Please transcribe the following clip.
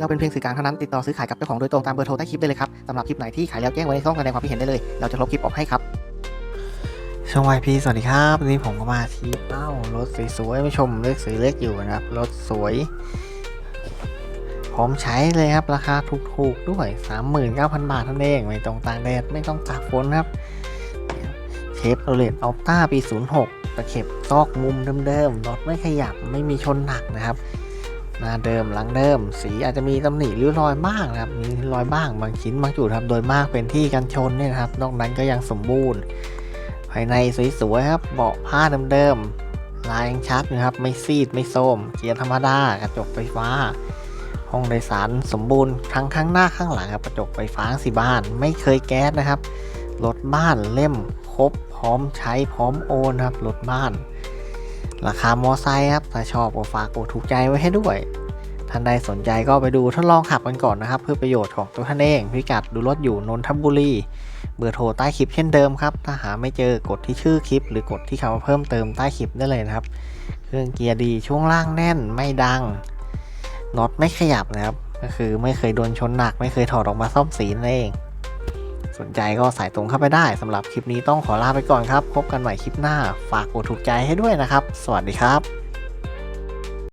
เราเป็นเพียงสื่อกลางเท่านั้นติดต่อซื้อขายกับเจ้าของโดยตรงตามเบอร์โทรใต้คลิปได้เลยครับสำหรับคลิปไหนที่ขายแล้วแจ้งไว้ในช่องแสดงความคิดเห็นได้เลย เราจะลบคลิปออกให้ครับช่องวายพีสวัสดีครับวันนี้ผมก็มาที่เอ้ารถสวยๆม่ชมเลขสีเล็กอยู่นะครับรถสวยพร้อมใช้เลยครับราคาถูกๆด้วย 39,000 บาทเท่านั้นเองไม่ต้องตากแดดไม่ต้องตากฝนครับเชฟโรเลตอัลต้าปี 06ตะเข็บซอกมุมเดิมๆรถไม่ขยับไม่มีชนหนักนะครับ หน้าเดิมหลังเดิม สีอาจจะมีตำหนิหริ้วรอยบ้างนะครับมีรอยบ้างบางชิ้นบางจุดครับโดยมากเป็นที่กันชนเนี่ยครับ นอกนั้นก็ยังสมบูรณ์ ภายในสวยๆครับเบาะผ้าเดิมๆลายยังชัดนะครับ ไม่ซีดไม่โทมเกียร์ธรรมดากระจกไฟฟ้า ห้องโดยสารสมบูรณ์ทั้งข้างหน้าข้างหลังครับกระจกไฟฟ้าสีบ้าน ไม่เคยแก๊สนะครับรถบ้านเล่มครบพร้อมใช้พร้อมโอนครับรถบ้าน ราคามอไซค์ครับ ถ้าชอบก็ฝากกดถูกใจไว้ให้ด้วย ท่านใดสนใจก็ไปดูทดลองขับกันก่อนนะครับ เพื่อประโยชน์ของตัวท่านเอง พิกัดดูรถอยู่นนทบุรี เบอร์โทรใต้คลิปเช่นเดิมครับ ถ้าหาไม่เจอกดที่ชื่อคลิป หรือกดที่คำว่าเพิ่มเติมใต้คลิปได้เลยนะครับ เครื่องเกียร์ดีช่วงล่างแน่นไม่ดังน็อตไม่ขยับนะครับ ก็คือไม่เคยโดนชนหนักไม่เคยถอดออกมาซ่อมสีนั่นเอง สนใจก็สายตรงเข้าไปได้สำหรับคลิปนี้ต้องขอลาไปก่อนครับ พบกันใหม่คลิปหน้า ฝากกดถูกใจให้ด้วยนะครับ สวัสดีครับ